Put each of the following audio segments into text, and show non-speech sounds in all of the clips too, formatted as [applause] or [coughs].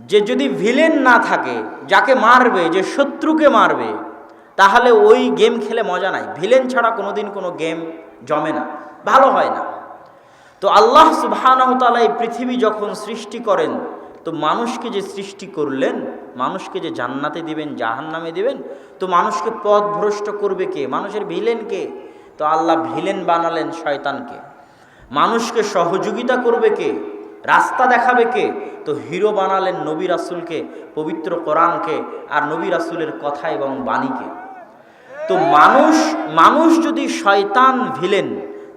যে যদি ভিলেন না থাকে, যাকে মারবে, যে শত্রুকে মারবে, তাহলে ওই গেম খেলে মজা নাই। ভিলেন ছাড়া কোনোদিন কোনো গেম জমে না, ভালো হয় না। তো আল্লাহ সুবাহানহতালা এই পৃথিবী যখন সৃষ্টি করেন, তো মানুষকে যে সৃষ্টি করলেন, মানুষকে যে জান্নাতে দিবেন জাহান নামে দিবেন, তো মানুষকে পথ ভ্রষ্ট করবে কে? মানুষের ভিলেন কে? তো আল্লাহ ভিলেন বানালেন শয়তানকে। মানুষকে সহযোগিতা করবে কে? রাস্তা দেখাবে কে? তো হিরো বানালেন নবী রাসুলকে, পবিত্র কোরআনকে আর নবী রাসুলের কথা এবং বাণীকে। তো মানুষ মানুষ যদি শয়তান ভিলেন,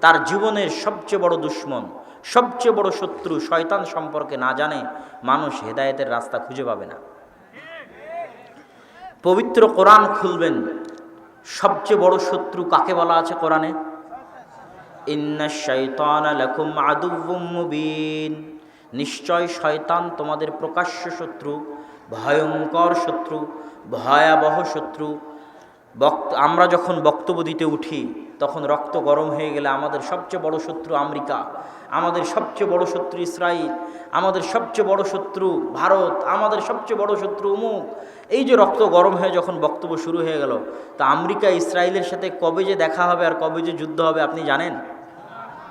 তার জীবনের সবচেয়ে বড় দুশ্মন, সবচেয়ে বড় শত্রু শয়তান সম্পর্কে না জানে, মানুষ হেদায়েতের রাস্তা খুঁজে পাবে না। পবিত্র কোরআন খুলবেন, সবচেয়ে বড় শত্রু কাকে বলা আছে কোরআনে? ইন্না শৈতান লাকুম আদুব্বুম মুবিন। নিশ্চয় শয়তান তোমাদের প্রকাশ্য শত্রু, ভয়ঙ্কর শত্রু, ভয়াবহ শত্রু। বক্ত আমরা যখন বক্তব্য দিতে উঠি, তখন রক্ত গরম হয়ে গেলে আমাদের সবচেয়ে বড় শত্রু আমেরিকা, আমাদের সবচেয়ে বড় শত্রু ইসরায়েল আমাদের সবচেয়ে বড় শত্রু ভারত, আমাদের সবচেয়ে বড় শত্রু উমুক। এই যে রক্ত গরম হয়ে যখন বক্তব্য শুরু হয়ে গেল, তা আমেরিকা ইসরায়েলের সাথে কবে যে দেখা হবে আর কবে যে যুদ্ধ হবে আপনি জানেন?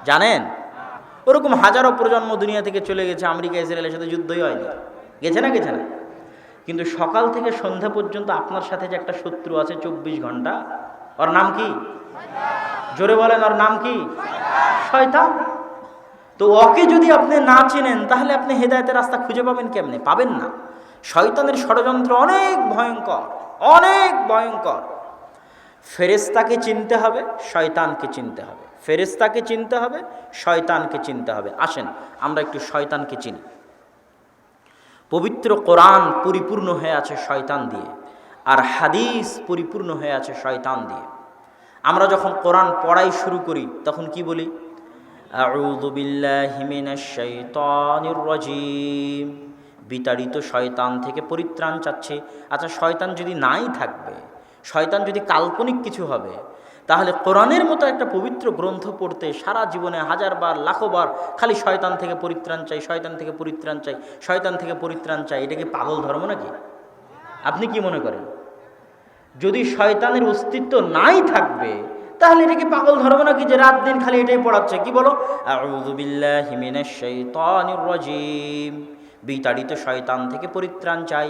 জানেন? ওরকম হাজারো প্রজন্ম দুনিয়া থেকে চলে গেছে, আমেরিকা, ইসরায়েলের সাথে যুদ্ধই হয়নি। গেছে না গেছে না? কিন্তু সকাল থেকে সন্ধ্যা পর্যন্ত আপনার সাথে যে একটা শত্রু আছে চব্বিশ ঘণ্টা, ওর নাম কি? জোরে বলেন, ওর নাম কি? শয়তান। তো ওকে যদি আপনি না চেনেন, তাহলে আপনি হেদায়তের রাস্তা খুঁজে পাবেন কেমনে? পাবেন না। শয়তানের ষড়যন্ত্র অনেক ভয়ঙ্কর অনেক ভয়ঙ্কর। ফেরেস্তাকে চিনতে হবে, শয়তানকে চিনতে হবে। ফেরেস্তাকে চিনতে হবে, শয়তানকে চিনতে হবে। আসেন, আমরা একটু শয়তানকে চিনি। পবিত্র কোরআন পরিপূর্ণ হয়ে আছে শয়তান দিয়ে, আর হাদিস পরিপূর্ণ হয়ে আছে শয়তান দিয়ে। আমরা যখন কোরআন পড়াই শুরু করি, তখন কি বলি? বিতাড়িত শয়তান থেকে পরিত্রাণ চাচ্ছে। আচ্ছা শয়তান যদি নাই থাকবে, শয়তান যদি কাল্পনিক কিছু হবে তাহলে কোরআনের মতো একটা পবিত্র গ্রন্থ পড়তে সারা জীবনে হাজারবার, লাখোবার, খালি শয়তান থেকে পরিত্রাণ চাই, শয়তান থেকে পরিত্রাণ চাই, শয়তান থেকে পরিত্রাণ চাই, এটা কি পাগল ধর্ম নাকি? আপনি কি মনে করেন? যদি শয়তানের অস্তিত্ব নাই থাকবে, তাহলে এটা কি পাগল ধর্ম নাকি যে রাত দিন খালি এটাই পড়াচ্ছে? কি বলো? বিতাড়িত শয়তান থেকে পরিত্রাণ চাই।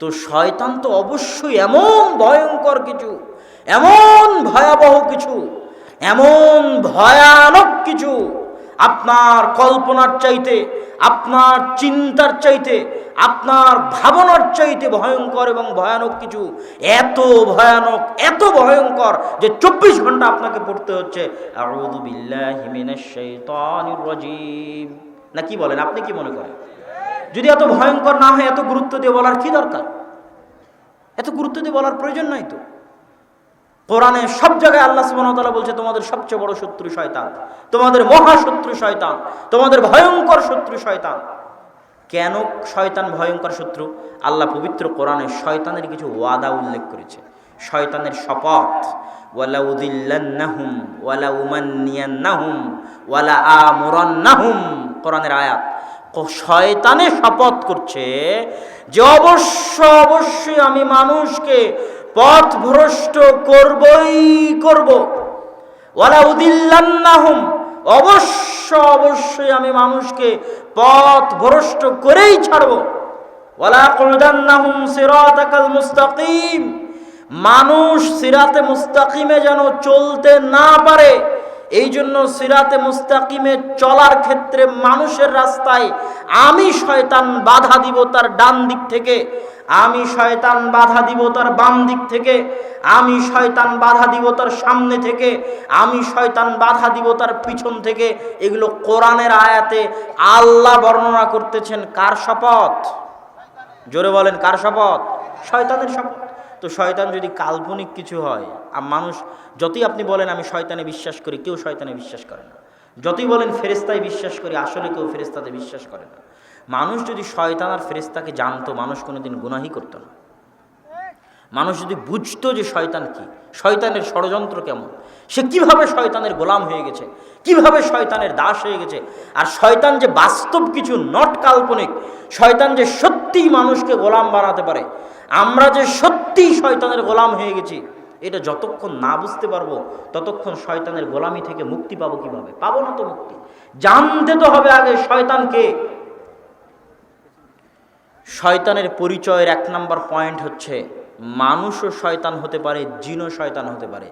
তো শয়তান তো অবশ্যই এমন ভয়ঙ্কর কিছু এমন ভয়াবহ কিছু, এমন ভয়ানক কিছু আপনার কল্পনার চাইতে, আপনার চিন্তার চাইতে, আপনার ভাবনার চাইতে ভয়ঙ্কর এবং ভয়ানক কিছু, এত ভয়ানক, এত ভয়ঙ্কর যে চব্বিশ ঘণ্টা আপনাকে পড়তে হচ্ছে। না, কি বলেন, আপনি কি মনে করেন? যদি এত ভয়ঙ্কর না হয়, এত গুরুত্ব দিয়ে বলার কি দরকার? এত গুরুত্ব দিয়ে বলার প্রয়োজন নাই তো? কোরআনে সব জায়গায় আল্লাহ সুবাহতালা বলছে, তোমাদের সবচেয়ে বড় শত্রু শয়তান, তোমাদের মহাশত্রু শয়তান, তোমাদের ভয়ঙ্কর শত্রু শয়তান। কেন শয়তান ভয়ঙ্কর শত্রু? আল্লাহ পবিত্র কোরআনে শয়তানের কিছু ওয়াদা উল্লেখ করেছে। শয়তানের শপথ ওয়ালা উদিল্লান্নাহুম ওয়ালা উমান্নিয়ান্নাহুম ওয়ালা আমুরান্নাহুম। কোরআনের আয়াত শয়তানে শপথ করছে যে অবশ্য অবশ্যই আমি মানুষকে পথ ভ্রষ্ট করবই করব। ওয়ালা উদিল্লান্নাহুম, অবশ্য অবশ্যই আমি মানুষকে পথ ভ্রষ্ট করেই ছাড়ব। ওয়ালা কুদান্নাহুম সিরাতাকাল মুস্তাকিম, মানুষ সিরাতে মুস্তাকিমে যেন চলতে না পারে এই জন্য সিরাতে মুস্তাকিমে চলার ক্ষেত্রে মানুষের রাস্তায় আমি শয়তান বাধা দিব তার ডান দিক থেকে, আমি শয়তান বাধা দিব তার বাম দিক থেকে, আমি শয়তান বাধা দিব তার সামনে থেকে, আমি শয়তান বাধা দিব তার পিছন থেকে। এগুলো কোরআনের আয়াতে আল্লাহ বর্ণনা করতেছেন। কার শপথ? জোরে বলেন, কার শপথ? শয়তানের শপথ। তো শয়তান যদি কাল্পনিক কিছু হয় আর মানুষ যতই আপনি বলেন, আমি শয়তানে বিশ্বাস করি, কেউ শয়তানে বিশ্বাস করে না। যতই বলেন ফেরেস্তায় বিশ্বাস করি, আসলে কেউ ফেরেস্তাতে বিশ্বাস করে না। মানুষ যদি শয়তান আর ফেরেস্তাকে জানতো, মানুষ কোনোদিন গুনাহি করতো না। মানুষ যদি বুঝতো যে শয়তান কি, শয়তানের ষড়যন্ত্র কেমন, সে কীভাবে শয়তানের গোলাম হয়ে গেছে, কীভাবে শয়তানের দাস হয়ে গেছে, আর শয়তান যে বাস্তব কিছু নট কাল্পনিক, শয়তান যে সত্যিই মানুষকে গোলাম বানাতে পারে, আমরা যে সত্যিই শয়তানের গোলাম হয়ে গেছি এটা যতক্ষণ না বুঝতে পারব, ততক্ষণ শয়তানের গোলামি থেকে মুক্তি পাবো কীভাবে? পাবো না তো মুক্তি। জানতে তো হবে আগে শয়তানকে। শয়তানের পরিচয়ের এক নম্বর পয়েন্ট হচ্ছে, মানুষও শয়তান হতে পারে, জিনও শয়তান হতে পারে।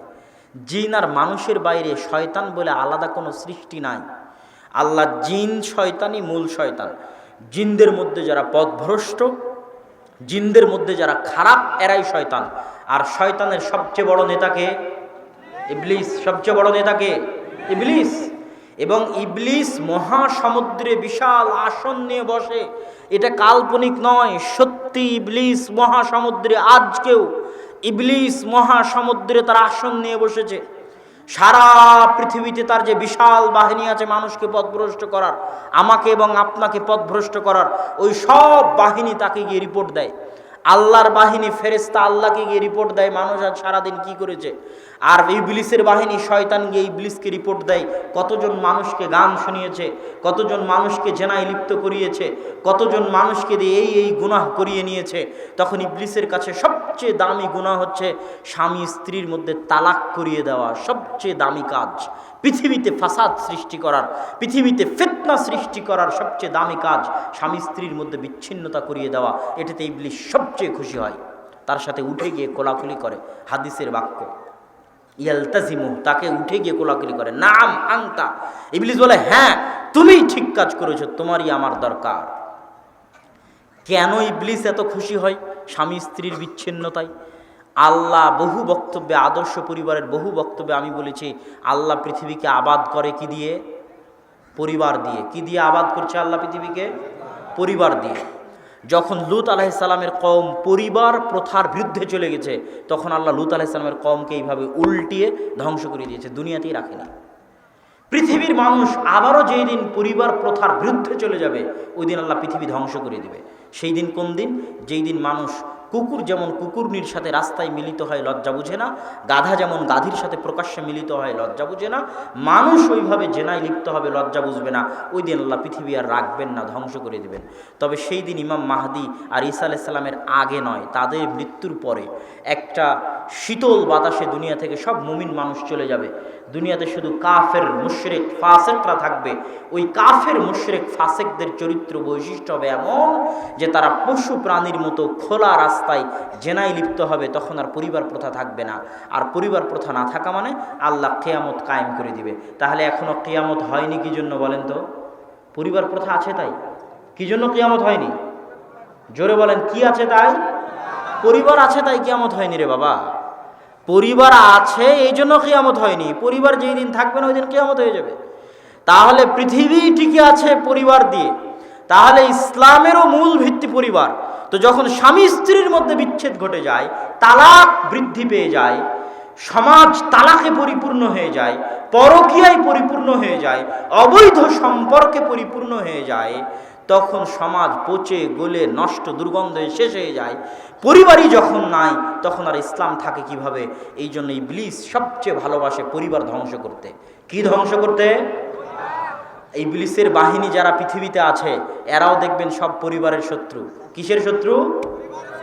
জিন আর মানুষের বাইরে শয়তান বলে আলাদা কোনো সৃষ্টি নাই। আল্লাহ জিন শয়তানই মূল শয়তান। জিনদের মধ্যে যারা পথভ্রষ্ট, জিনদের মধ্যে যারা খারাপ, এরাই শয়তান। আর শয়তানের সবচেয়ে বড় নেতাকে? ইবলিস, সবচেয়ে বড় নেতাকে? ইবলিস। এবং ইবলিস মহাসমুদ্রে বিশাল আসন নিয়ে বসে। এটা কাল্পনিক নয়, সত্যি ইবলিস মহাসমুদ্রে, আজকেও ইবলিস মহাসমুদ্রে তার আসন নিয়ে বসেছে। সারা পৃথিবীতে তার যে বিশাল বাহিনী আছে মানুষকে পথভ্রষ্ট করার, আমাকে এবং আপনাকে পথভ্রষ্ট করার, ওই সব বাহিনী তাকে গিয়ে রিপোর্ট দেয়। আল্লাহর বাহিনী ফেরেস্তা আল্লাহকে গিয়ে রিপোর্ট দেয়, মানুষ আজ সারাদিন কি করেছে? আর এই ইবলিসের বাহিনী শয়তান গিয়ে এই ইবলিসকে রিপোর্ট দেয়, কতজন মানুষকে গান শুনিয়েছে, কতজন মানুষকে জেনায় লিপ্ত করিয়েছে, কতজন মানুষকে দিয়ে এই এই গুনাহ করিয়ে নিয়েছে। তখন ইবলিসের কাছে সবচেয়ে দামি গুনাহ হচ্ছে স্বামী স্ত্রীর মধ্যে তালাক করিয়ে দেওয়া, সবচেয়ে দামি কাজ। পৃথিবীতে ফাসাদ সৃষ্টি করার, পৃথিবীতে ফিতনা সৃষ্টি করার সবচেয়ে দামি কাজ স্বামী স্ত্রীর মধ্যে বিচ্ছিন্নতা করিয়ে দেওয়া, এটাতে ইবলিস সবচেয়ে খুশি হয়। তার সাথে উঠে গিয়ে কোলাকুলি করে হাদিসের বাক্য। ইয়ালতাজিমু, তাকে উঠে গিয়ে কোলাকুলি করে, নাম আংতা ইবলিস বলে হ্যাঁ তুমি ঠিক কাজ করেছ, তোমারই আমার দরকার। কেন ইবলিস এত খুশি হয়? স্বামী স্ত্রীর বিচ্ছিন্নতায়। আল্লাহ বহু বক্তব্যে, আদর্শ পরিবারের বহু বক্তব্যে আমি বলেছি, আল্লাহ পৃথিবীকে আবাদ করে কি দিয়ে? পরিবার দিয়ে। কি দিয়ে আবাদ করছে আল্লাহ পৃথিবীকে? পরিবার দিয়ে। যখন লুত আলাহিসাল্লামের কম পরিবার প্রথার বিরুদ্ধে চলে গেছে, তখন আল্লাহ লুত আলাহিসাল্লামের কমকে এইভাবে উল্টিয়ে ধ্বংস করে দিয়েছে, দুনিয়াতেই রাখেনি পৃথিবীর মানুষ আবারও যেই দিন পরিবার প্রথার বিরুদ্ধে চলে যাবে, ওই দিন আল্লাহ পৃথিবী ধ্বংস করে দিবে। সেই দিন কোন দিন? যেই দিন মানুষ কুকুর যেমন কুকুরনির সাথে রাস্তায় মিলিত হয়, লজ্জা বুঝে না। গাধা যেমন গাধির সাথে প্রকাশ্যে মিলিত হয়, লজ্জা বুঝে না। মানুষ ওইভাবে জেনায় লিপ্ত হবে, লজ্জা বুঝবে না। ওই দিন আল্লাহ পৃথিবী আর রাখবেন না, ধ্বংস করে দিবেন। তবে সেই দিন ইমাম মাহাদি আর ঈসা আলাইসাল্লামের আগে নয়, তাদের মৃত্যুর পরে একটা শীতল বাতাসে দুনিয়া থেকে সব মুমিন মানুষ চলে যাবে। দুনিয়াতে শুধু কাফের, মুশরেক, ফাসেকরা থাকবে। ওই কাফের, মুশরেক, ফাসেকদের চরিত্র বৈশিষ্ট্য হবে এমন যে তারা পশু প্রাণীর মতো খোলা রাস্তায় জেনায় লিপ্ত হবে, তখন আর পরিবার প্রথা থাকবে না। আর পরিবার প্রথা না থাকা মানে আল্লাহ কেয়ামত কায়েম করে দিবে। তাহলে এখনও কেয়ামত হয়নি কি জন্য বলেন তো? পরিবার প্রথা আছে তাই? কি জন্য কেয়ামত হয়নি? জোরে বলেন, কি আছে তাই? পরিবার আছে তাই কেয়ামত হয়নি রে বাবা। পরিবার আছে, এই জন্য কেয়ামত হয়নি। পরিবার যেই দিন থাকবে না ওই দিন কেয়ামত হয়ে যাবে। তাহলে পৃথিবী টিকে আছে পরিবার দিয়ে। তাহলে ইসলামেরও মূল ভিত্তি পরিবার। তো যখন স্বামী স্ত্রীর মধ্যে বিচ্ছেদ ঘটে যায়, তালাক বৃদ্ধি পেয়ে যায়, সমাজ তালাকে পরিপূর্ণ হয়ে যায়, পরকীয়ায় পরিপূর্ণ হয়ে যায়, অবৈধ সম্পর্কে পরিপূর্ণ হয়ে যায় তখন সমাজ পচে, গলে, নষ্ট, দুর্গন্ধে শেষ হয়ে যায়। পরিবারই যখন নাই, তখন আর ইসলাম থাকে কীভাবে? এই জন্য এই ইবলিস সবচেয়ে ভালোবাসে পরিবার ধ্বংস করতে। কি ধ্বংস করতে? এই ইবলিসের বাহিনী যারা পৃথিবীতে আছে, এরাও দেখবেন সব পরিবারের শত্রু। কিসের শত্রু?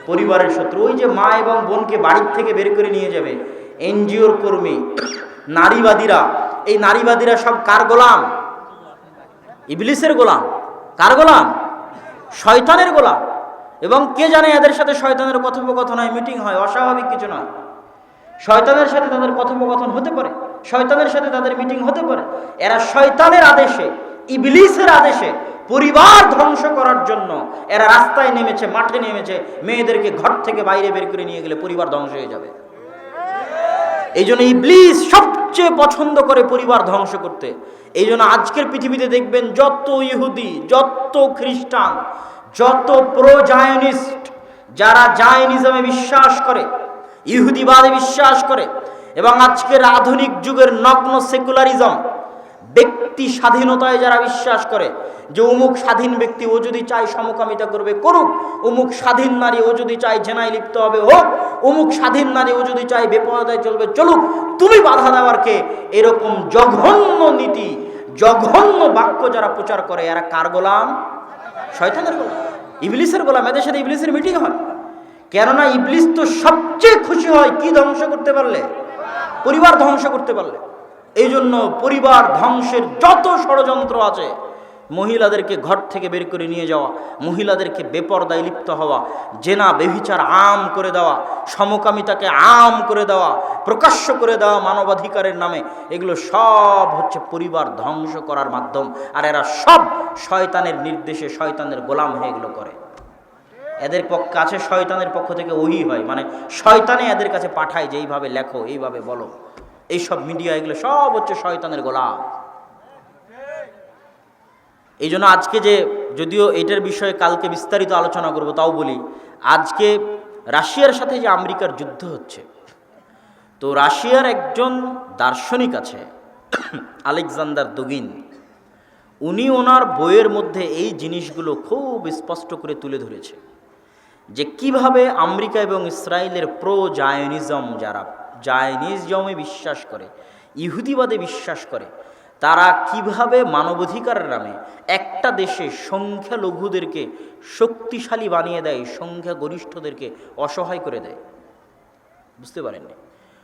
পরিবারের শত্রু। ওই যে মা এবং বোনকে বাড়ির থেকে বের করে নিয়ে যাবে। এনজিওর কর্মী, নারীবাদীরা। এই নারীবাদীরা সব কার গোলাম? ইবলিসের গোলাম। কার গোলাম? শয়তানের গোলাম। এবং কে জানে এদের সাথে শয়তানের কথোপকথন হয়, মিটিং হয়, অস্বাভাবিক কিছু নয়। শয়তানের সাথে তাদের কথোপকথন হতে পারে, শয়তানের সাথে তাদের মিটিং হতে পারে। এরা শয়তানের আদেশে, ইবলিসের আদেশে পরিবার ধ্বংস করার জন্য এরা রাস্তায় নেমেছে, মাঠে নেমেছে, মেয়েদেরকে ঘর থেকে বাইরে বের করে নিয়ে গেলে পরিবার ধ্বংস হয়ে যাবে। এই জন্য ইবলিস সবচেয়ে পছন্দ করে পরিবার ধ্বংস করতে। এই জন্য আজকের পৃথিবীতে দেখবেন যত ইহুদি, যত খ্রিস্টান, যত প্রো জায়নিস্ট যারা জায়নিজমে বিশ্বাস করে, ইহুদিবাদে বিশ্বাস করে, এবং আজকের আধুনিক যুগের নগ্ন সেকুলারিজম ব্যক্তি স্বাধীনতায় যারা বিশ্বাস করে, যে অমুক স্বাধীন ব্যক্তি ও যদি চায় সমকামিতা করবে, করুক। অমুক স্বাধীন নারী ও যদি চায় জেনায় লিপ্ত হবে, হোক। অমুক স্বাধীন নারী ও যদি চায় বেপরদায় চলবে, চলুক। তুমি বাধা দেওয়ার কে? এরকম জঘন্য নীতি, জঘন্য বাক্য যারা প্রচার করে, এরা কার গোলাম? শয়তানের গোলাম। ইবলিসের গোলাম। এদের সাথে ইবলিসের মিটিং হয়। কেননা ইবলিস তো সবচেয়ে খুশি হয় কি ধ্বংস করতে পারলে? পরিবার ধ্বংস করতে পারলে। এই জন্য পরিবার ধ্বংসের যত ষড়যন্ত্র আছে, মহিলাদেরকে ঘর থেকে বের করে নিয়ে যাওয়া, মহিলাদেরকে বেপরদায় লিপ্ত হওয়া, জেনা বেভিচার আম করে দেওয়া, সমকামিতাকে আম করে দেওয়া, প্রকাশ্য করে দেওয়া মানবাধিকারের নামে, এগুলো সব হচ্ছে পরিবার ধ্বংস করার মাধ্যম। আর এরা সব শয়তানের নির্দেশে শয়তানের গোলাম হয়ে এগুলো করে। এদের পক্ষ, কাছে শয়তানের পক্ষ থেকে ওহি হয় মানে শয়তানে এদের কাছে পাঠায় যে এইভাবে লেখো, এইভাবে বলো। এইসব মিডিয়া, এগুলো সব হচ্ছে শয়তানের গোলাম। এই জন্য আজকে যে, যদিও এটার বিষয়ে কালকে বিস্তারিত আলোচনা করব, তাও বলি, আজকে রাশিয়ার সাথে যে আমেরিকার যুদ্ধ হচ্ছে, তো রাশিয়ার একজন দার্শনিক আছে, [coughs] আলেকজান্ডার দুগিন। উনি ওনার বইয়ের মধ্যে এই জিনিসগুলো খুব স্পষ্ট করে তুলে ধরেছে, যে কীভাবে আমেরিকা এবং ইসরায়েলের প্রো জায়নিজম যারা জায়নিজমে বিশ্বাস করে, ইহুদিবাদে বিশ্বাস করে, তারা কীভাবে মানবাধিকারের নামে একটা দেশে সংখ্যালঘুদেরকে শক্তিশালী বানিয়ে দেয়, সংখ্যাগরিষ্ঠদেরকে অসহায় করে দেয়? বুঝতে পারেননি?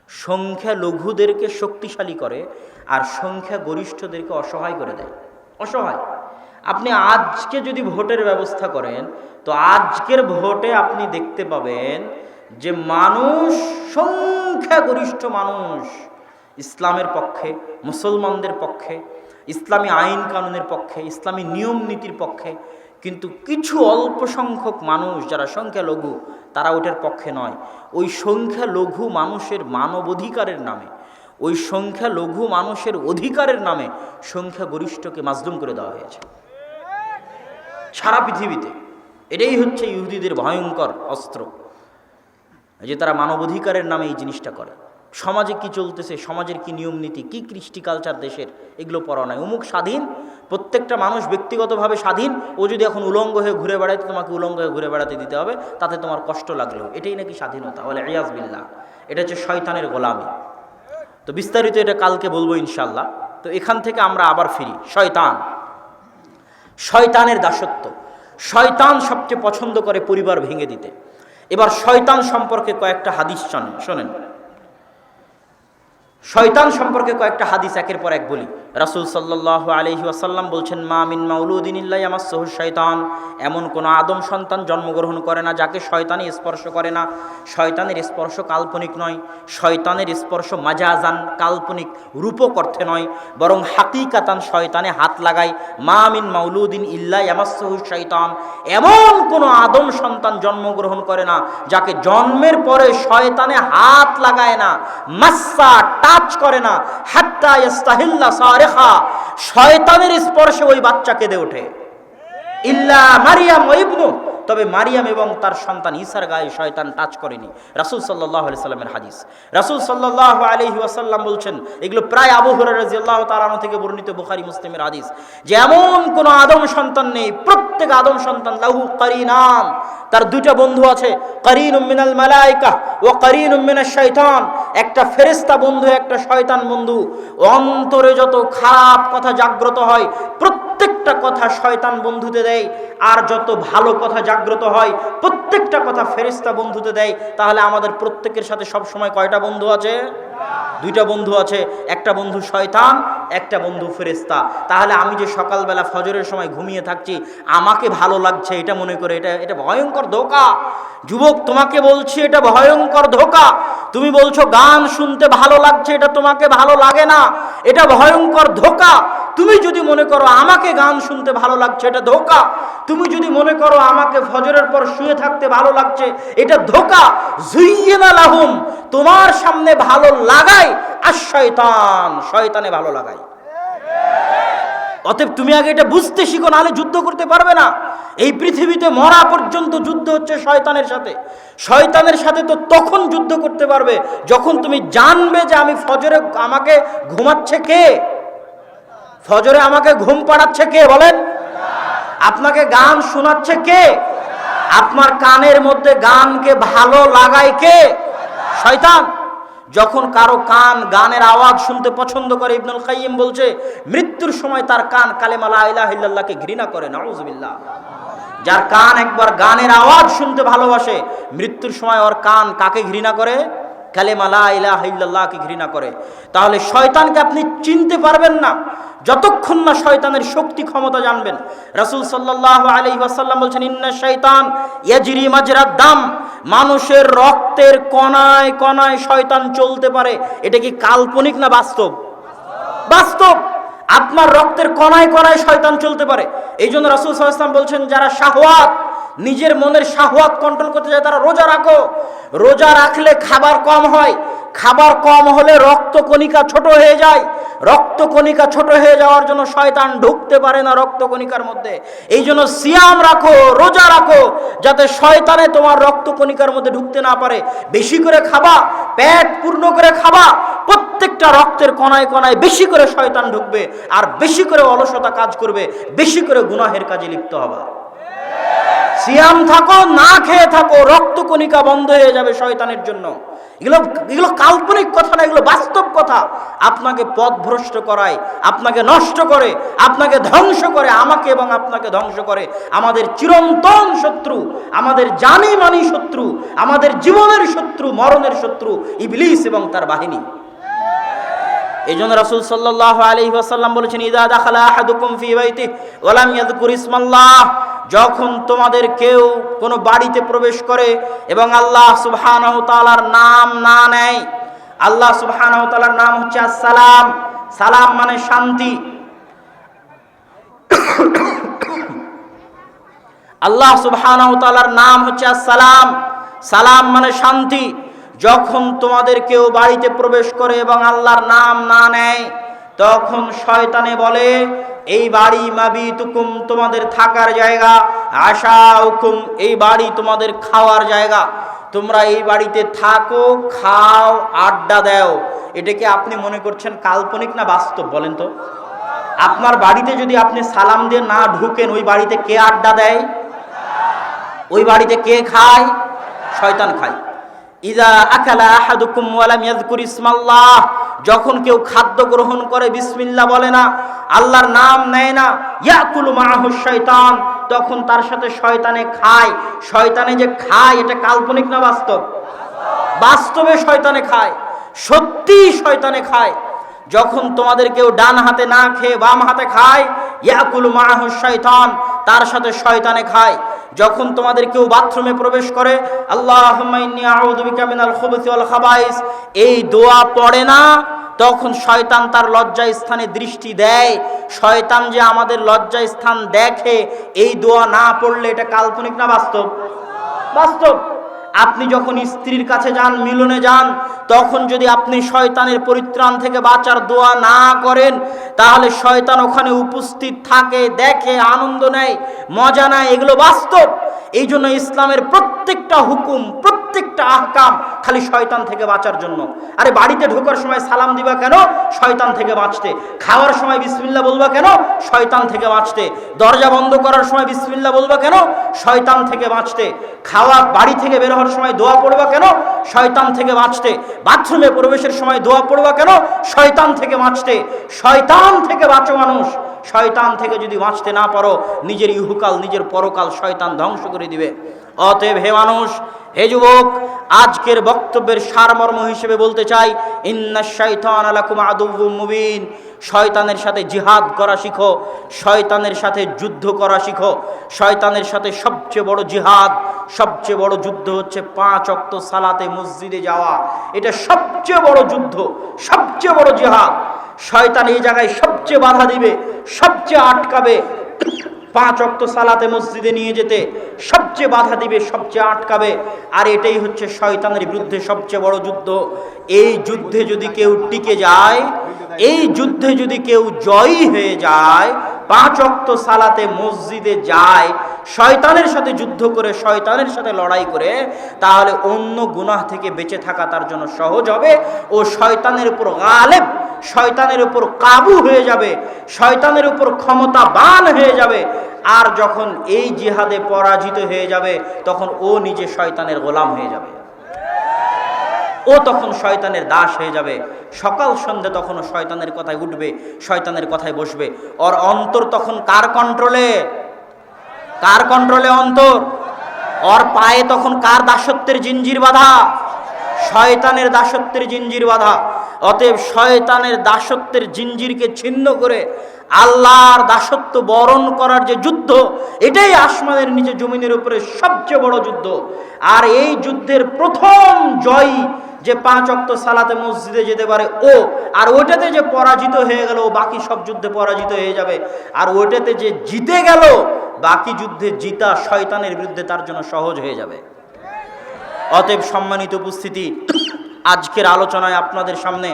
সংখ্যালঘুদেরকে শক্তিশালী করে আর সংখ্যাগরিষ্ঠদেরকে অসহায় করে দেয়। অসহায়। আপনি আজকে যদি ভোটের ব্যবস্থা করেন, তো আজকের ভোটে আপনি দেখতে পাবেন যে মানুষ সংখ্যাগরিষ্ঠ মানুষ ইসলামের পক্ষে, মুসলমানদের পক্ষে, ইসলামী আইন কানুনের পক্ষে, ইসলামী নিয়ম নীতির পক্ষে, কিন্তু কিছু অল্প সংখ্যক মানুষ যারা সংখ্যালঘু, তারা ওটার পক্ষে নয়। ওই সংখ্যালঘু মানুষের মানবাধিকারের নামে, ওই সংখ্যালঘু মানুষের অধিকারের নামে সংখ্যাগরিষ্ঠকে মাজলুম করে দেওয়া হয়েছে। সারা পৃথিবীতে এটাই হচ্ছে ইহুদিদের ভয়ঙ্কর অস্ত্র। যে তারা মানবাধিকারের নামে এই জিনিসটা করে। সমাজে কি চলতেছে, সমাজের কি নিয়ম নীতি, কী কৃষ্টি কালচার দেশের, এগুলো পড়া নয় অমুক স্বাধীন, প্রত্যেকটা মানুষ ব্যক্তিগতভাবে স্বাধীন, ও যদি এখন উলঙ্গ হয়ে ঘুরে বেড়ায়, তোমাকে উলঙ্গ হয়ে ঘুরে বেড়াতে দিতে হবে, তাতে তোমার কষ্ট লাগল এটাই নাকি স্বাধীনতা? বলে রিয়াজ বিল্লাহ। এটা হচ্ছে শয়তানের গোলামি। তো বিস্তারিত এটা কালকে বলব ইনশাল্লাহ তো এখান থেকে আমরা আবার ফিরি। শয়তান। শয়তানের দাসত্ব। শয়তান সবচেয়ে পছন্দ করে পরিবার ভেঙে দিতে। এবার শয়তান সম্পর্কে কয়েকটা হাদিস শোনেন শোনেন। শয়তান সম্পর্কে কয়েকটা হাদিস একের পর এক বলি। রাসুল সাল্লাহ আলহি আসাল্লাম বলছেন, মা মিন মাউলুদ্দিনিল্লাহ আমার সহ শয়তান। এমন কোনো আদম সন্তান জন্মগ্রহণ করে না যাকে শয়তানি স্পর্শ করে না। শয়তানের স্পর্শ কাল্পনিক নয়। শয়তানের স্পর্শ মাজাজান কাল্পনিক, রূপক অর্থে নয়। বরং হাকিকাতান শয়তানে হাত লাগায়, মা মিন মাউলুদ্দিন ইল্লাহ আমার সহ শয়তান। এমন কোনো আদম সন্তান জন্মগ্রহণ করে না যাকে জন্মের পরে শয়তানে হাত লাগায় না। মাস্সা টাচ করে না। হাত্তা ইস্তাহিল্লা সারেখা। শয়তানের স্পর্শে ওই বাচ্চা কেঁদে ওঠে। ইল্লা মারিয়াম ইবনু। তবে মারিয়াম এবং তার সন্তান ঈসার গায়ে শয়তান টাচ করেনি। রাসুল সাল্লাহ আলি সাল্লামের হাদিস। রাসুল সাল্লাহ আলহি ওয়াসাল্লাম বলছেন, এগুলো প্রায় আবু হরে রাজিয়াল্লাহ তালানো থেকে বর্ণিত বুখারি মুসলিমের হাদিস। যে এমন কোনো আদম সন্তান নেই, প্রত্যেক আদম সন্তান লাহু কারিনাম তার দুইটা বন্ধু আছে করিন মিনাল মালাইকা ও করিন মিনাল শৈতান একটা ফেরেস্তা বন্ধু, একটা শয়তান বন্ধু। অন্তরে যত খারাপ কথা জাগ্রত হয় প্রত্যেকটা কথা শয়তান বন্ধুতে দেয়, আর যত ভালো কথা জাগ্রত হয়, প্রত্যেকটা কথা ফেরেস্তা বন্ধুতে দেয়, তাহলে আমাদের প্রত্যেকের সাথে সব সময় কয়টা বন্ধু আছে? দুইটা বন্ধু আছে, একটা বন্ধু শয়তান, একটা বন্ধু ফেরেস্তা তাহলে আমি যে সকালবেলা ফজরের সময় ঘুমিয়ে থাকছি, আমাকে ভালো লাগছে এটা মনে করে, এটা এটা ভয়ঙ্কর ধোকা। যুবক, তোমাকে বলছি এটা ভয়ঙ্কর ধোকা। তুমি বলছো, গান শুনতে ভালো লাগছে, এটা তোমাকে ভালো লাগে না। এটা ভয়ঙ্কর ধোকা। তুমি যদি মনে করো আমাকে গান শুনতে ভালো লাগছে, এটা ধোকা। তুমি যদি মনে করো আমাকে ফজরের পর শুয়ে থাকতে ভালো লাগছে, এটা ধোকা। লাহুম, তোমার সামনে ভালো লাগাই আর শয়তান, শয়তানে ভালো লাগাই। অতএব তুমি আগে এটা বুঝতে শিখো, নাহলে যুদ্ধ করতে পারবে না। এই পৃথিবীতে মরা পর্যন্ত যুদ্ধ হচ্ছে শয়তানের সাথে। শয়তানের সাথে তো তখন যুদ্ধ করতে পারবে, যখন তুমি জানবে যে আমি ফজরে আমাকে ঘুমাচ্ছে কে? ফজরে আমাকে ঘুম পাড়াচ্ছে কে বলেন? আপনাকে গান শোনাচ্ছে কে? আপনার কানের মধ্যে গানকে ভালো লাগায় কে? শয়তান। যখন কারও কান গানের আওয়াজ শুনতে পছন্দ করে, ইবনুল কাইয়িম বলছে, মৃত্যুর সময় তার কান কালেমা লা ইলাহা ইল্লাল্লাহকে ঘৃণা করে নাউজুবিল্লাহ যার কান একবার গানের আওয়াজ শুনতে ভালোবাসে, মৃত্যুর সময় ওর কান কাকে ঘৃণা করে? কালেমা লা ইলাহা ঘৃণা করে। তাহলে শয়তানকে আপনি চিনতে পারবেন না। যতক্ষণ না শয়তানের শক্তি ক্ষমতা জানবেন। রাসূল সাল্লাল্লাহু আলাইহি ওয়াসাল্লাম বলছেন, ইন্না শয়তান ইয়াজিরি মাজরাদ দাম। মানুষের রক্তের কণায় কণায় শয়তান চলতে পারে। এটা কি কাল্পনিক না বাস্তব? বাস্তব। আপনার রক্তের কণায় কণায় শয়তান চলতে পারে। এই জন্য রাসুল সাল্লাম বলছেন, যারা শাহওয়াত নিজের মনের শাহওয়াত কন্ট্রোল করতে চায়, তারা রোজা রাখো। রোজা রাখলে খাবার কম হয়। খাবার কম হলে রক্ত কণিকা ছোট হয়ে যায়। রক্ত কণিকা ছোট হয়ে যাওয়ার জন্য শয়তান ঢুকতে পারে না রক্ত কণিকার মধ্যে। এই জন্য সিয়াম রাখো, রোজা রাখো, যাতে শয়তানে তোমার রক্ত কণিকার মধ্যে ঢুকতে না পারে। বেশি করে খাবা, পেট পূর্ণ করে খাবা, প্রত্যেকটা রক্তের কণায় কণায় বেশি করে শয়তান ঢুকবে, আর বেশি করে অলসতা কাজ করবে, বেশি করে গুনাহের কাজে লিপ্ত হবে। সিয়াম থাকো, না খেয়ে থাকো রক্ত কণিকা বন্ধ হয়ে যাবে শয়তানের জন্য। এগুলো এগুলো কাল্পনিক কথা না, এগুলো বাস্তব কথা। আপনাকে পথভ্রষ্ট করায়, আপনাকে নষ্ট করে, আপনাকে ধ্বংস করে, আমাকে এবং আপনাকে ধ্বংস করে। আমাদের চিরন্তন শত্রু, আমাদের জানি মানি শত্রু, আমাদের জীবনের শত্রু, মরণের শত্রু, ইবলিস এবং তার বাহিনী। এই জন্য রাসূল আলাইহি ওয়াসাল্লাম বলেছেন, ইদা দাখালা আহাদুকুম ফি বাইতি ওয়া লাম ইয়াযকুর ইসমাল্লাহ। যখন তোমাদের কেউ কোনো বাড়িতে প্রবেশ করে এবং আল্লাহ সুবহানাহু নাম না নেয়, আল্লাহ সুবহানাহু নাম হচ্ছে আসসালাম। সালাম মানে শান্তি। আল্লাহ সুবহানাহু নাম হচ্ছে আসসালাম। সালাম মানে শান্তি। যখন তোমাদের কেউ বাড়িতে প্রবেশ করে এবং আল্লাহর নাম না নেয়, তখন শয়তানে বলে এই বাড়ি মাবি তুকুম তোমাদের থাকার জায়গা আশা হুকুম এই বাড়ি তোমাদের খাওয়ার জায়গা। তোমরা এই বাড়িতে থাকো, খাও, আড্ডা দাও। এটাকে আপনি মনে করছেন কাল্পনিক না বাস্তব বলেন তো? আপনার বাড়িতে যদি আপনি সালাম দিয়ে না ঢুকেন, ওই বাড়িতে কে আড্ডা দেয়? ওই বাড়িতে কে খায়? শয়তান খায়। ইদা আকালা আহাদুকুম ওয়ালাম ইয়াযকুর ইসমাল্লাহ যখন কেউ খাদ্য গ্রহণ করে, বিসমিল্লাহ বলে না, আল্লাহর নাম নেয় না, ইয়াকুলু মাহু শয়তান তখন তার সাথে শয়তানে খায়। শয়তানে যে খায়, এটা কাল্পনিক না বাস্তব? বাস্তবে শয়তানে খায় সত্যি শয়তানে খায়। যখন তোমাদের কেউ ডান হাতে না খেয়ে বাম হাতে খায়, ইয়াকুল মাহ শয়তান তার সাথে শয়তানে খায়। যখন তোমাদের কেউ বাথরুমে প্রবেশ করে আল্লাহ এই দোয়া পড়ে না, তখন শয়তান তার লজ্জা স্থানে দৃষ্টি দেয়। শয়তান যে আমাদের লজ্জা স্থান দেখে, এই দোয়া না পড়লে এটা কাল্পনিক না বাস্তব? বাস্তব। আপনি যখন স্ত্রীর কাছে যান, মিলনে যান, তখন যদি আপনি শয়তানের পরিত্রাণ থেকে বাঁচার দোয়া না করেন, তাহলে শয়তান ওখানে উপস্থিত থাকে, দেখে, আনন্দ নেয়, মজা নেয়, এগুলো বাস্তব। এই জন্য ইসলামের প্রত্যেকটা হুকুম প্রত্যেকটা আহকাম খালি শয়তান থেকে বাঁচার জন্য। আরে বাড়িতে ঢোকার সময় সালাম দিবা কেন? শয়তান থেকে বাঁচতে। খাওয়ার সময় বিসমিল্লা বলবা কেন? শয়তান থেকে বাঁচতে। দরজা বন্ধ করার সময় বিসমিল্লা বলবা কেন? শয়তান থেকে বাঁচতে। খাওয়া বাড়ি থেকে বের হওয়ার সময় দোয়া পড়বা কেন? শয়তান থেকে বাঁচতে। বাথরুমে প্রবেশের সময় দোয়া পড়বা কেন? শয়তান থেকে বাঁচতে। শয়তান থেকে বাঁচো মানুষ। শয়তান থেকে যদি বাঁচতে না পারো, নিজের ইহুকাল, নিজের পরকাল শয়তান ধ্বংস করে দিবে। অতএব হে মানুষ, হে যুবক, আজকের বক্তব্যের সারমর্ম হিসেবে বলতে চাই, ইন্না শৈতান আলাকুম আদুব্বুম মুবিন। শয়তানের সাথে জিহাদ করা শিখো, শয়তানের সাথে যুদ্ধ করা শিখো। শয়তানের সাথে সবচেয়ে বড় জিহাদ, সবচেয়ে বড় যুদ্ধ হচ্ছে পাঁচ অক্ত সালাতে মসজিদে যাওয়া। এটা সবচেয়ে বড় যুদ্ধ, সবচেয়ে বড় জিহাদ। শয়তান এই জায়গায় সবচেয়ে বাধা দিবে, সবচেয়ে আটকাবে। পাঁচ অক্ত সালাতে মসজিদে নিয়ে যেতে সবচেয়ে বাধা দিবে, সবচেয়ে আটকাবে। আর এটাই হচ্ছে শয়তানের বিরুদ্ধে সবচেয়ে বড় যুদ্ধ। এই যুদ্ধে যদি কেউ টিকে যায়, এই যুদ্ধে যদি কেউ জয়ী হয়ে যায়, পাঁচ অক্ত সালাতে মসজিদে যায়, শয়তানের সাথে যুদ্ধ করে, শয়তানের সাথে লড়াই করে, তাহলে অন্য গুনাহ থেকে বেঁচে থাকা তার জন্য সহজ হবে। ও শয়তানের উপর গালেব শয়তানের উপর কাবু হয়ে যাবে, শয়তানের উপর ক্ষমতাবান হয়ে যাবে। আর যখন এই জিহাদে পরাজিত হয়ে যাবে, তখন ও নিজে শয়তানের গোলাম হয়ে যাবে। ও তখন শয়তানের দাস হয়ে যাবে। সকাল সন্ধ্যে তখন শয়তানের কথায় উঠবে, শয়তানের কথায় বসবে। ওর অন্তর তখন কার কন্ট্রোলে কার কন্ট্রোলে অন্তর? ওর পায়ে তখন কার দাসত্বের জিঞ্জির বাধা? শয়তানের দাসত্বের জিঞ্জির বাধা। অতএব শয়তানের দাসত্বের জিঞ্জিরকে ছিন্ন করে আল্লাহর দাসত্ব বরণ করার যে যুদ্ধ, এটাই আসমানের নিচে জমিনের উপরে সবচেয়ে বড় যুদ্ধ। আর এই যুদ্ধের প্রথম জয় যে পাঁচ অক্ত সালাতে মসজিদে যেতে পারে, ও, আর ওইটাতে যে পরাজিত হয়ে গেল, ও বাকি সব যুদ্ধে পরাজিত হয়ে যাবে। আর ওইটাতে যে জিতে গেল, বাকি যুদ্ধে জিতা শয়তানের বিরুদ্ধে তার জন্য সহজ হয়ে যাবে। অতএব সম্মানিত উপস্থিতি, আজকের আলোচনায় আপনাদের সামনে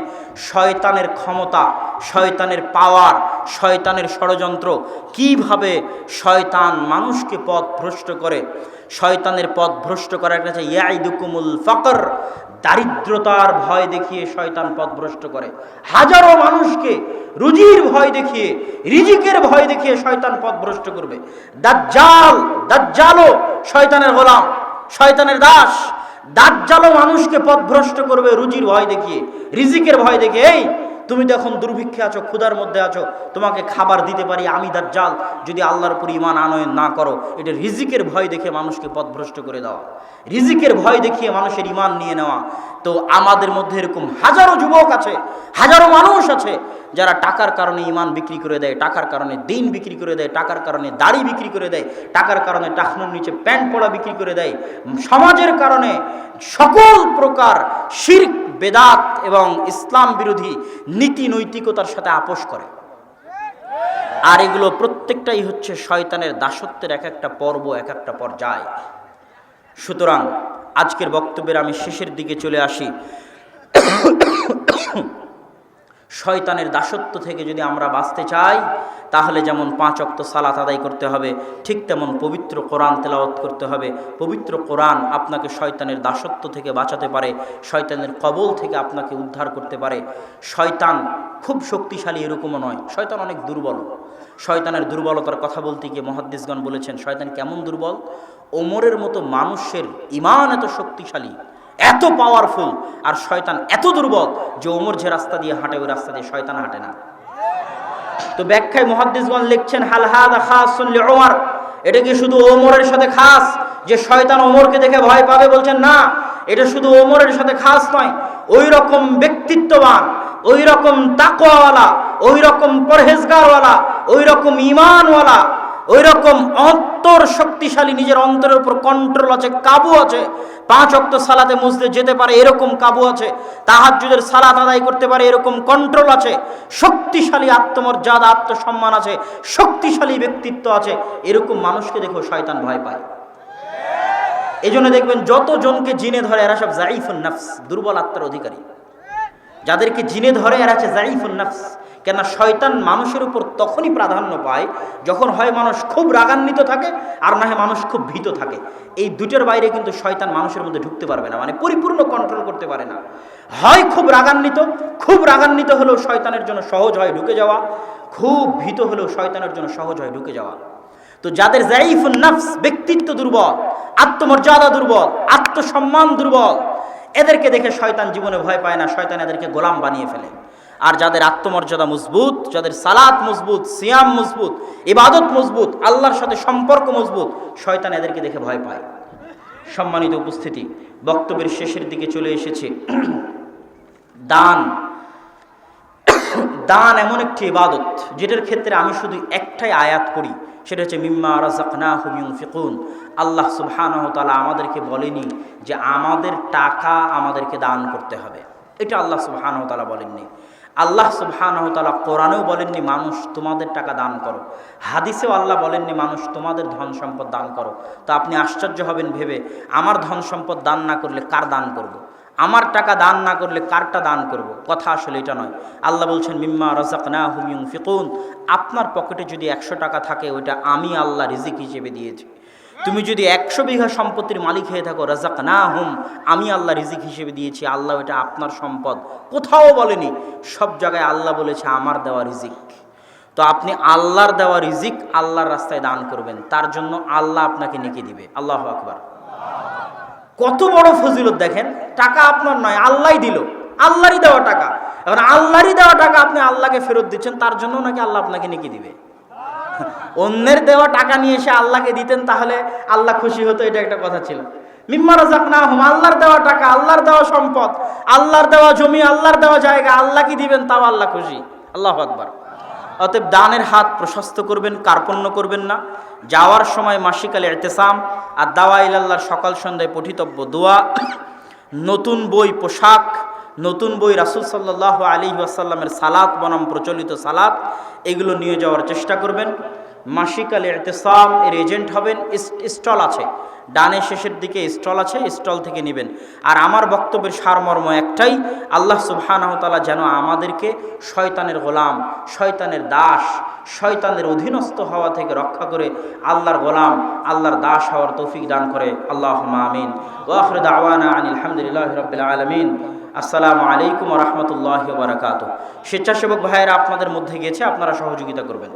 শয়তানের ক্ষমতা, শয়তানের পাওয়ার শয়তানের ষড়যন্ত্র, কীভাবে শয়তান মানুষকে পথ ভ্রষ্ট করে, শয়তানের পথ ভ্রষ্ট করার কাছে ইয়াইদুকুমুল ফকর, দারিদ্রতার ভয় দেখিয়ে শয়তান পথ ভ্রষ্ট করে। হাজারো মানুষকে রুজির ভয় দেখিয়ে, রিজিকের ভয় দেখিয়ে শয়তান পথ ভ্রষ্ট করবে। দাজ্জাল, দাজ্জালও শয়তানের গোলাম, শয়তানের দাস দাজ্জালও মানুষকে পথভ্রষ্ট করবে রুজির ভয় দেখিয়ে রিজিকের ভয় দেখে এই তুমি যখন দুর্ভিক্ষে আছো, ক্ষুধার মধ্যে আছো, তোমাকে খাবার দিতে পারি আমি জাল যদি আল্লাহর উপর ইমান আনয়ন না করো, এটা রিজিকের ভয় দেখে মানুষকে পথভ্রষ্ট করে দেওয়া। রিজিকের ভয় দেখিয়ে মানুষের ইমান নিয়ে নেওয়া। তো আমাদের মধ্যে এরকম হাজারো যুবক আছে, হাজারো মানুষ আছে, যারা টাকার কারণে ইমান বিক্রি করে দেয়, টাকার কারণে দিন বিক্রি করে দেয়, টাকার কারণে দাড়ি বিক্রি করে দেয়, টাকার কারণে টাকনুর নিচে প্যান্ট পড়া বিক্রি করে দেয়। সমাজের কারণে সকল প্রকার শির্ক বেদাত এবং ইসলাম বিরোধী নীতি নৈতিকতার সাথে আপোষ করে। আর এগুলো প্রত্যেকটাই হচ্ছে শয়তানের দাসত্বের এক একটা পর্ব, এক একটা পর্যায়। সুতরাং আজকের বক্তব্যের আমি শেষের দিকে চলে আসি। শয়তানের দাসত্ব থেকে যদি আমরা বাঁচতে চাই, তাহলে যেমন পাঁচ অক্ত সালাত আদায় করতে হবে, ঠিক তেমন পবিত্র কোরআন তেলাওয়াত করতে হবে। পবিত্র কোরআন আপনাকে শয়তানের দাসত্ব থেকে বাঁচাতে পারে, শয়তানের কবল থেকে আপনাকে উদ্ধার করতে পারে। শয়তান খুব শক্তিশালী এরকমও নয়, শয়তান অনেক দুর্বল। শয়তানের দুর্বলতার কথা বলতে গিয়ে মহাদ্দিসগণ বলেছেন, শয়তান কেমন দুর্বল? ওমরের মতো মানুষের ইমান এত শক্তিশালী এত পাওয়ারফুল আর শয়তান এত দুর্বল যে ওমর যে রাস্তা দিয়ে হাঁটে, ওই রাস্তা দিয়ে শয়তান হাঁটে না। তো ব্যাখ্যায় মহাদ্দিসগণ লিখছেন হালহাদা খাস ওমর এটা কি শুধু ওমরের সাথে খাস যে শয়তান ওমরকে দেখে ভয় পাবে? বলছেন, না, এটা শুধু ওমরের সাথে খাস নয় ওই রকম ব্যক্তিত্ববান ওই রকম তাকওয়ালা ওই রকম পরহেজগারওয়ালা ওই রকম ইমানওয়ালা ওই রকম অন্তর শক্তিশালী, নিজের অন্তরের উপর কন্ট্রোল আছে, কাবু আছে। পাঁচ অক্ত সালাতে মসজিদে যেতে পারে, এরকম কাবু আছে। তাহাজুদের সালাত আদায় করতে পারে, এরকম কন্ট্রোল আছে। শক্তিশালী আত্মমর্যাদা, আত্মসম্মান আছে, শক্তিশালী ব্যক্তিত্ব আছে। এরকম মানুষকে দেখো শয়তান ভয় পায়। এই জন্য দেখবেন যত জনকে জিনে ধরে, এরা সব জাইফুন নফস, দুর্বল আত্মার অধিকারী। যাদেরকে জিনে ধরে, এরা হচ্ছে জাইফুন নফস। কেন শয়তান মানুষের উপর তখনই প্রাধান্য পায় যখন হয় মানুষ খুব রাগান্বিত থাকে আর না হয় মানুষ খুব ভীত থাকে। এই দুটোর বাইরে কিন্তু শয়তান মানুষের মধ্যে ঢুকতে পারবে না মানে পরিপূর্ণ কন্ট্রোল করতে পারে না। হয় খুব রাগান্বিত খুব রাগান্বিত হলেও শয়তানের জন্য সহজ হয় ঢুকে যাওয়া, খুব ভীত হলেও শয়তানের জন্য সহজ হয় ঢুকে যাওয়া। তো যাদের জাইফুন নফস, ব্যক্তিত্ব দুর্বল, আত্মমর্যাদা দুর্বল, আত্মসম্মান দুর্বল, এদেরকে দেখে শয়তান জীবনে ভয় পায় না, শয়তান এদেরকে গোলাম বানিয়ে ফেলে। আর যাদের আত্মমর্যাদা মজবুত, যাদের সালাত মজবুত, সিয়াম মজবুত, ইবাদত মজবুত, আল্লাহর সাথে সম্পর্ক মজবুত, শয়তান এদেরকে দেখে ভয় পায়। সম্মানিত উপস্থিতি, বক্তব্যের শেষের দিকে চলে এসেছে। দান। দান এমন একটি ইবাদত, যেটার ক্ষেত্রে আমি শুধু একটাই আয়াত করি সেটা হচ্ছে, মিম্মা রাজাকনা হুমিউন ফিকুন আল্লাহ সুবহানাহ তাআলা আমাদেরকে বলেনি যে আমাদের টাকা আমাদেরকে দান করতে হবে। এটা আল্লাহ সুবহানাহ তাআলা বলেননি। আল্লাহ সুবহানাহু তাআলা কোরআনেও বলেননি, মানুষ, তোমাদের টাকা দান করো। হাদিসেও আল্লাহ বলেননি, মানুষ, তোমাদের ধন সম্পদ দান করো। তো আপনি আশ্চর্য হবেন ভেবে, আমার ধন সম্পদ দান না করলে কার দান করব। আমার টাকা দান না করলে কারটা দান করব? কথা আসলে এটা নয়। আল্লাহ বলছেন, মিম্মা রাজাক না হুমিউং ফিকুন আপনার পকেটে যদি একশো টাকা থাকে, ওইটা আমি আল্লাহ রিজিক হিসেবে দিয়েছি। তুমি যদি একশো বিঘা সম্পত্তির মালিক হয়ে থাকো রাজাক না হুম আমি আল্লাহ রিজিক হিসেবে দিয়েছি, আল্লাহ এটা আপনার সম্পদ। কোথাও বলেনি, সব জায়গায় আল্লাহ বলেছে, আমার দেওয়া রিজিক। তো আপনি আল্লাহর দেওয়া রিজিক আল্লাহর রাস্তায় দান করবেন, তার জন্য আল্লাহ আপনাকে নেকি দিবে। আল্লাহ আকবার। কত বড় ফজিলত দেখেন, টাকা আপনার নয়, আল্লাহই দিল। আল্লাহরই দেওয়া টাকা। এখন আল্লাহরই দেওয়া টাকা আপনি আল্লাহকে ফেরত দিচ্ছেন, তার জন্য নাকি আল্লাহ আপনাকে নেকি দিবে। অন্যের দেওয়া টাকা নিয়ে এসে আল্লাহকে দিতেন, তাহলে আল্লাহ খুশি হতো, এটা একটা কথা ছিল। মিম্মা রাজাক না হুম আল্লাহর দেওয়া টাকা, আল্লাহর দেওয়া সম্পদ, আল্লাহর দেওয়া জমি, আল্লাহর দেওয়া জায়গা, আল্লাহ কি দিবেন, তাও আল্লাহ খুশি। আল্লাহ আকবার। অতএব দানের হাত প্রশস্ত করবেন, কার্পণ্য করবেন না। যাওয়ার সময় মাসিকালে এতেসাম, আর দাওয়া ইলাল্লাহর সকাল সন্ধ্যায় পঠিতব্য দোয়া, নতুন বই, পোশাক নতুন বই রাসুল সাল্লাহ আলী আসাল্লামের সালাত বনাম প্রচলিত সালাত, এগুলো নিয়ে যাওয়ার চেষ্টা করবেন। মাসিক আল এতেসাম এর এজেন্ট হবেন। স্টল আছে। ডানে শেষের দিকে স্টল আছে, স্টল থেকে নেবেন। আর আমার বক্তব্যের সারমর্ম একটাই, আল্লাহ সুবহানাহতালা যেন আমাদেরকে শয়তানের গোলাম, শয়তানের দাস, শয়তানের অধীনস্থ হওয়া থেকে রক্ষা করে আল্লাহর গোলাম, আল্লাহর দাস হওয়ার তৌফিক দান করে। আল্লাহ আমিন। ওয়াখর দাওয়ানা আনিল আলহামদুলিল্লাহ রবিল আলমিন। আসসালামু আলাইকুম রহমতুল্লাহ বারাকাত স্বেচ্ছাসেবক ভাইয়েরা আপনাদের মধ্যে গেছে আপনারা সহযোগিতা করবেন।